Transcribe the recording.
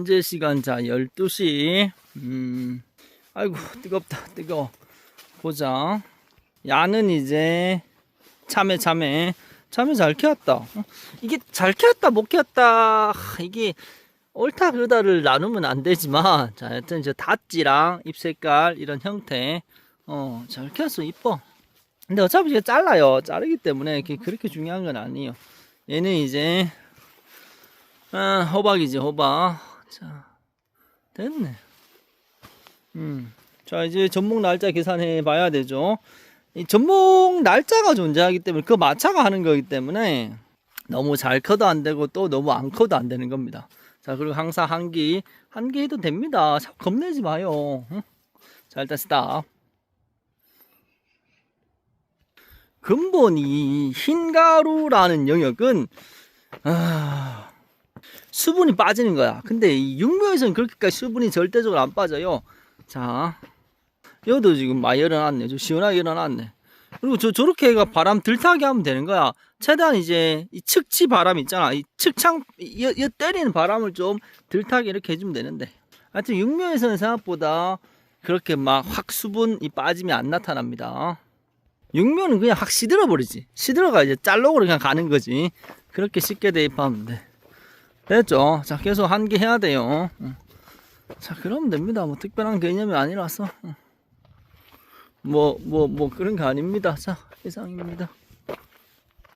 현재 시간 자 12시. 음 아이고 뜨겁다 뜨거워. 보자. 야는 이제 참외 참외. 참외 잘 키웠다. 어, 이게 잘 키웠다 못 키웠다. 하, 이게 옳다 그르다를 나누면 안 되지만 자 하여튼 저 닷지랑 잎 색깔 이런 형태. 어잘 키웠어 이뻐. 근데 어차피 이게 잘라요. 자르기 때문에 그렇게 중요한 건 아니에요. 얘는 이제 아, 호박이지 호박 자 됐네. 음. 자 이제 전목 날짜 계산해 봐야 되죠. 이 전목 날짜가 존재하기 때문에 그 마차가 하는 거기 때문에 너무 잘 커도 안 되고 또 너무 안 커도 안 되는 겁니다. 자 그리고 항상 한기 한개 해도 됩니다. 자꾸 겁내지 마요. 응? 자 일단 스탑 근본 이 흰가루라는 영역은 아, 수분이 빠지는 거야. 근데 이 육묘에서는 그렇게까지 수분이 절대적으로 안 빠져요. 자, 여도 지금 많이 일어났네. 좀 시원하게 일어났네. 그리고 저 저렇게 해가 바람 들타게 하면 되는 거야. 최대한 이제 이 측치 바람 있잖아. 이 측창 이, 이 때리는 바람을 좀 들타게 이렇게 해주면 되는데. 하여튼 육묘에서는 생각보다 그렇게 막 확 수분이 빠짐이 안 나타납니다. 육묘는 그냥 확 시들어 버리지. 시들어가 이제 짤록으로 그냥 가는 거지. 그렇게 쉽게 대입하면 돼. 됐죠? 자, 계속 한 개 해야 돼요. 응. 자, 그러면 됩니다. 뭐 특별한 개념이 아니라서. 응. 뭐, 뭐, 뭐 그런 게 아닙니다. 자, 이상입니다.